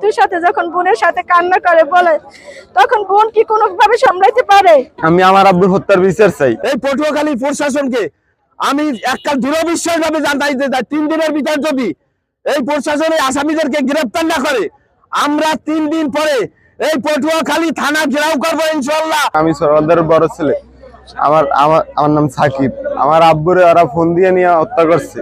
মৃত্যুর সাথে যখন বোনের সাথে কান্না করে বলে তখন বোন কি কোনোভাবে সামলাইতে পারে? আমি আমার আব্বুর হত্যার বিচার চাই। এই পটুয়াখালী প্রশাসনকে আমি এককাল দৃঢ় বিশ্বাস ভাবে জানাইতে চাই তিন দিনের ভিতর যদি এই প্রশাসন এই আসামিদেরকে গ্রেপ্তার না করে আমরা তিন দিন পরে এই পটুয়াখালী থানা ঘেরাও করব ইনশাল্লাহ আমি সরদারের বড় ছেলে। আমার আমার আমার নাম সাকিব। আমার আব্বুরে ওরা ফোন দিয়ে নিয়ে হত্যা করছে।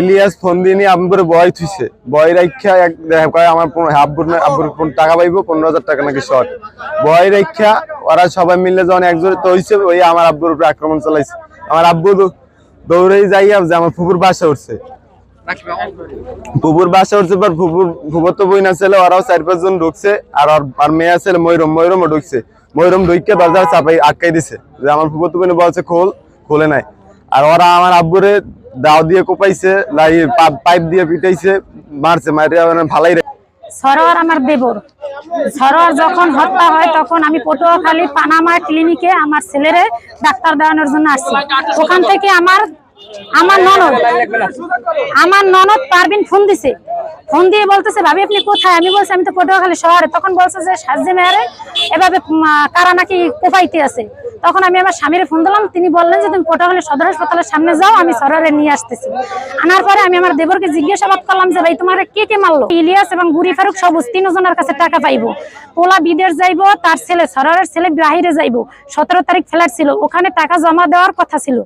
ইলিয়াস ফোন দিয়ে নিয়ে আব্বুরে বয় থুইছে। বয় রাখা এক দেখা কয় আমার আব্বুর আব্বুর টাকা পাইবো, পনেরো হাজার টাকা নাকি শর্ট। বয় রেখা ওরা সবাই মিলে যখন একজোড়ে তো হইছে, ওই আমার আব্বুর উপরে আক্রমণ চালাইছে। আমার আব্বু দৌড়েই যাইয়া যে আমার ফুপুর বাসা উঠছে। ফুপুর বাসা উঠছে পর ফুপুর ফুপুর তো বই না ছেলে, ওরাও চার পাঁচজন ঢুকছে, আর আর মেয়ে ছেলে ময়ূরম ময়ূরমও ঢুকছে। ময়ূরম ঢুকে দরজা চাপাই আটকাই দিছে, যে আমার ফুপুর তো বইনে বলছে, খোল, খোলে নাই। আর ওরা আমার আব্বুরে দাও দিয়ে কোপাইছে, লাই পাইপ দিয়ে পিটাইছে, মারছে মারিয়া মানে ভালাই সরোয়ার আমার দেবর। সরোয়ার যখন হত্যা হয়, তখন আমি পটুয়াখালী, পানামা ক্লিনিকে আমার ছেলেরে ডাক্তার দেওয়ানোর জন্য আসছি। ওখান থেকে আমার আমার ননদ আমার ননদ পারবিন ফোন দিছে। ফোন দিয়ে বলতেছে, ভাবি, আপনি কোথায়? আমি বলছি, আমি তো পটুয়াখালী শহরে। তখন বলছে যে সাজে মেয়ারে এভাবে কারা নাকি কোপাইতে আছে? তখন আমি আমার স্বামীর ফোন দিলাম, তিনি বললেন যে, তুমি পটুয়াখালী সদর হাসপাতালের সামনে যাও, আমি সরারে নিয়ে আসতেছি। আনার পরে আমি আমার দেবরকে জিজ্ঞাসাবাদ করলাম যে, ভাই, তোমার কে কে মারলো? ইলিয়াস এবং বুড়ি ফারুক সবুজ, তিনজনের কাছে টাকা পাইবো। পোলা বিদেশ যাইবো, তার ছেলে সরারের ছেলে বাহিরে যাইবো। সতেরো তারিখ ফ্লাইট ছিল, ওখানে টাকা জমা দেওয়ার কথা ছিল।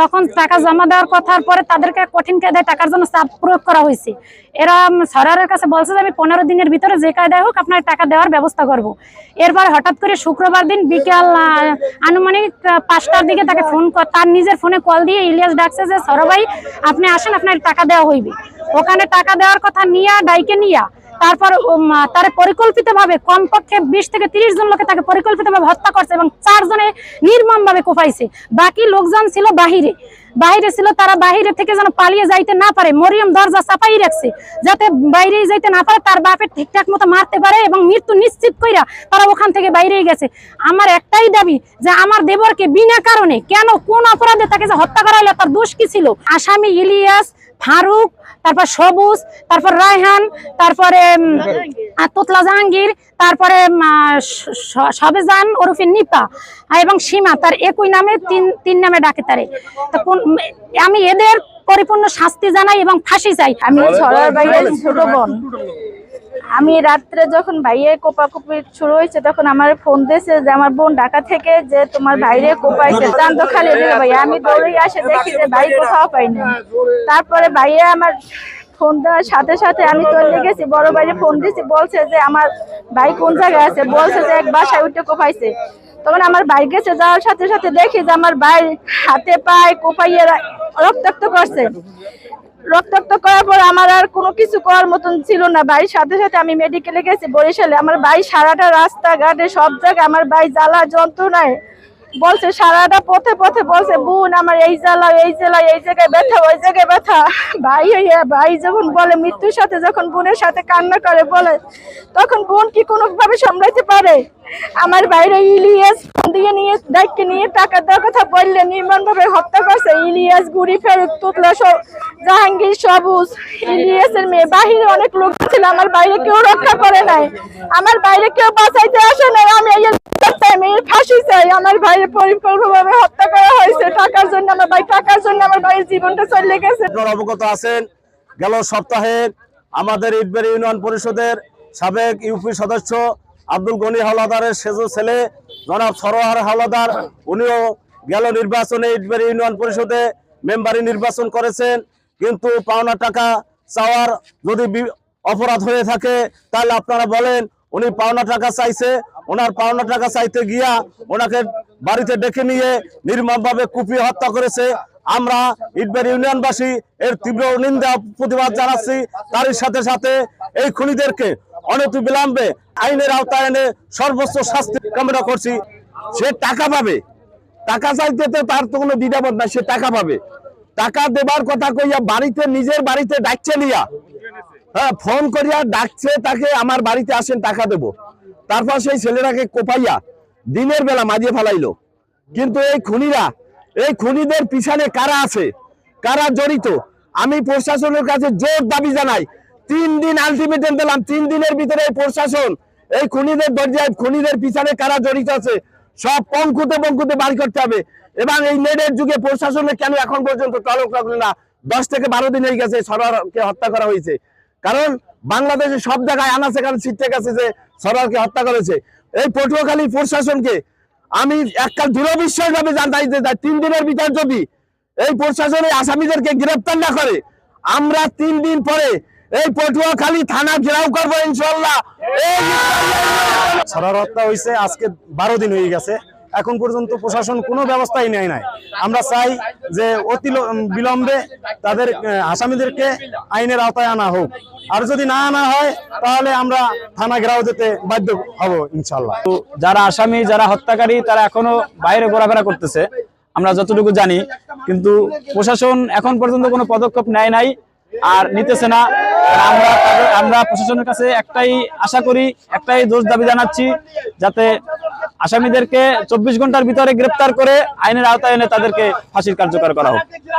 তখন টাকা জমা দেওয়ার কথার পরে তাদেরকে কঠিন কায়দায় টাকার জন্য চাপ প্রয়োগ করা হয়েছে। এরা সরারের কাছে বলছে যে আমি পনেরো দিনের ভিতরে যে কায়দায় হোক আপনার টাকা দেওয়ার ব্যবস্থা করব। এরপর হঠাৎ করে শুক্রবার দিন বিকাল আনুমানিক পাঁচটার দিকে তাকে ফোন তার নিজের ফোনে কল দিয়ে ইলিয়াস ডাকছে যে, সরো ভাই, আপনি আসেন, আপনার টাকা দেওয়া হইবে। ওখানে টাকা দেওয়ার কথা নিয়া, ডাইকে নিয়া তারপর তার আহ, তারে পরিকল্পিত ভাবে কমপক্ষে বিশ থেকে তিরিশ জন লোকে তাকে পরিকল্পিত ভাবে হত্যা করছে এবং চারজনে নির্মম ভাবে কোপাইছে বাকি লোকজন ছিল বাহিরে। বাইরে ছিল তারা বাইরে থেকে যেন পালিয়ে যাইতে না পারে মরিয়ম দরজা চাপাই রাখছে যাতে বাইরে যাইতে না পারে তার বাপের ঠিকঠাক মতো মারতে পারে এবং মৃত্যু নিশ্চিত কইরা তারা ওখান থেকে বাইরেই গেছে। আমার একটাই দাবি যে আমার দেবরকে বিনা কারণে কেন কোন অপরাধে তাকে যে হত্যা করা হলো তার দোষ কি ছিল? আসামি ইলিয়াস ফারুক তারপর সবুজ তারপর রায়হান তারপরে তোতলা জাহাঙ্গীর তারপরে সবেজান ওরফে নিপা এবং সীমা তার একই নামে তিন তিন নামে ডাকে তারে। তো কোন আমি এদের পরিপূর্ণ শাস্তি জানাই এবং ফাঁসি চাই। আমি ছড়ার বাইরের ছোট বোন। আমি রাত্রে যখন ভাইয়ে কোপাকুপি শুরু হয়েছে, তখন আমার ফোন দিয়েছে যে আমার বোন ঢাকা থেকে যে তোমার ভাইরে কোপাইছে। চান তো খালি ভাইয়া আমি দৌড়ে আসে দেখি যে ভাই কোথাও পাইনি। তারপরে ভাইয়া আমার ফোন দেওয়ার সাথে সাথে আমি চলে গেছি, বড় বাইরে ফোন দিয়েছি, বলছে যে, আমার ভাই কোন জায়গায় আছে? বলছে যে, এক বাসায় উঠে কোপাইছে। তখন আমার ভাই গেছে, যাওয়ার সাথে সাথে দেখি যে আমার ভাই হাতে পায়ে কোপাইয়ে রক্তাক্ত করছে। রক্তাক্ত করার পর আমার আর কোনো কিছু করার মতন ছিল না। ভাই সাথে সাথে আমি মেডিকেলে গেছি, বরিশালে। আমার ভাই সারাটা রাস্তাঘাটে, সব জায়গায় আমার ভাই জ্বালা যন্ত্রণায়। বলছে, সারাটা পথে পথে বলছে, বোন, আমার এই জ্বালা, এই জেলা এই জায়গায় ব্যথা, ওই জায়গায় ব্যথা। ভাই হইয়া, ভাই যখন বলে, মৃত্যুর সাথে যখন বোনের সাথে কান্না করে, বলে, তখন বোন কি কোনোভাবে সামলাইতে পারে? আমার বাইরে ইলিয়াস দিয়ে নিয়ে, দায়িত্ব নিয়ে টাকা দেওয়ার কথা বললে নির্মাণ ভাবে হত্যা করছে। ইলিয়াস গুড়ি ফেরত তুতলা সব, জাহাঙ্গীর, সবুজ। ইলিয়াসের মেয়ে, বাহিরে অনেক লোক ছিল, আমার বাইরে কেউ রক্ষা করে নাই। আমার বাইরে কেউ বাঁচাইতে আসে নাই। আমি এই মেয়ের ফাঁসি চাই। আমার ভাইয়ের পরিকল্পনাভাবে হত্যা করা হয়েছে। টাকার জন্য আমার ভাই, টাকার জন্য আমার ভাইয়ের জীবনটা চলে গেছে। অবগত আছেন। গেল সপ্তাহে আমাদের ইটবের ইউনিয়ন পরিষদের সাবেক ইউপি সদস্য আব্দুল গনি হাওলাদারের সেজ ছেলে, জনাব সরোয়ার হাওলাদার, উনিও গেল নির্বাচনে ইটবের ইউনিয়ন পরিষদে মেম্বারি নির্বাচন করেছেন। কিন্তু পাওনা টাকা চাওয়ার যদি অপরাধ হয়ে থাকে, তাহলে আপনারা বলেন, উনি পাওনা টাকা চাইছে। ওনার পাওনা টাকা চাইতে গিয়া ওনাকে বাড়িতে ডেকে নিয়ে নির্মমভাবে কুপিয়ে হত্যা করেছে। আমরা ইটবের ইউনিয়নবাসী এর তীব্র নিন্দা, প্রতিবাদ জানাচ্ছি। তারই সাথে সাথে এই খুনিদেরকে অনতি বিলম্বে আইনের আওতায় এনে সর্বোচ্চ শাস্তি কামনা করছি। সে টাকা পাবে। টাকা চাইতে তো তার তো কোনো দ্বিধাবোধ নাই, সে টাকা পাবে। টাকা দেবার কথা কইয়া বাড়িতে, নিজের বাড়িতে ডাকছে নিয়া হ্যাঁ ফোন করিয়া ডাকছে তাকে, আমার বাড়িতে আসেন, টাকা দেব। তারপর সেই ছেলেটাকে কোপাইয়া দিনের বেলা মাঝিয়ে ফেলাইলো। কিন্তু এই খুনিরা, এই খুনিদের পিছনে কারা আছে? কারা জড়িত? আমি প্রশাসনের কাছে জোর দাবি জানাই তিন দিন আলটিমেটাম দিলাম, তিন দিনের ভিতরে এই প্রশাসন, এই খুনিদের দরজায় খুনিদের পিছনে কারা জড়িত আছে, সব পঙ্কুতে পঙ্কুতে বাড়ি করতে হবে। এবং এই নেটের যুগে প্রশাসনে কেন এখন পর্যন্ত তলব রাখল না? দশ থেকে বারো দিন হয়ে গেছে সরকারকে হত্যা করা হয়েছে। কারণ বাংলাদেশে সব জায়গায় আনাচে কারণ ছিটতে গেছে যে সরকারকে হত্যা করেছে। এই পটুয়াখালী প্রশাসনকে আমি এককাল দৃঢ় বিশ্বাস ভাবে জানতাই যে তিন দিনের ভিতর যদি এই প্রশাসন আসামিদেরকে গ্রেপ্তার না করে, আমরা তিন দিন পরে এই পটুয়াখালী থানা ঘেরাও করব ইনশাল্লাহ ছড়ার হত্যা হয়েছে আজকে বারো দিন হয়ে গেছে। এখন পর্যন্ত প্রশাসন কোনো ব্যবস্থাই নেয় নাই। আমরা চাই যে অতি বিলম্বে তাদের আসামিদেরকে আইনের আওতায় আনা হোক। আর যদি না আনা হয় তাহলে আমরা থানা ঘেরাও যেতে বাধ্য হব ইনশাল্লাহ তো যারা আসামি যারা হত্যাকারী তারা এখনও বাইরে ঘোরাফেরা করতেছে। আমরা যতটুকু জানি। কিন্তু প্রশাসন এখন পর্যন্ত কোনো পদক্ষেপ নেয় নাই। আর নিতেছে না। আমরা আমরা প্রশাসনের কাছে একটাই আশা করি, একটাই দোষ দাবি জানাচ্ছি যাতে আসামিদেরকে চব্বিশ ঘণ্টার ভিতরে গ্রেপ্তার করে আইনের আওতায় এনে তাদেরকে ফাঁসির কার্যকর করা হোক।